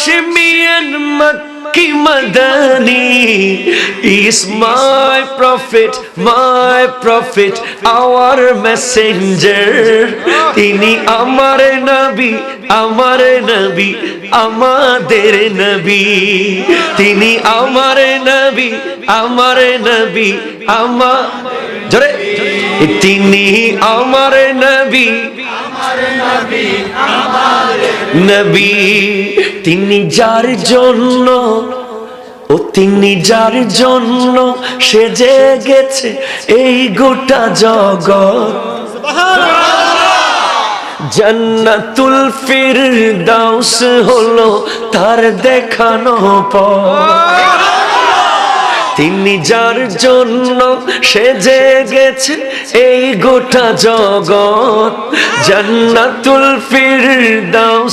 Hashemian Makki Madani is my prophet, my prophet, our messenger. তিনি আমার নবী, আমার নবী, আমাদের নবী। তিনি আমার নবী, আমার নবী, আমার জোরে তিনি আমার নবী। নবী, তিনি যার জন্য, ও তিনি যার জন্য সেজে গেছে এই গোটা জগৎ। জান্নাতুল ফিরদাউস হলো তার দেখানো পথ। তিনি যার জন্য সেজে গেছে এই গোটা জগৎ। জান্নাতুল ফিরদাউস।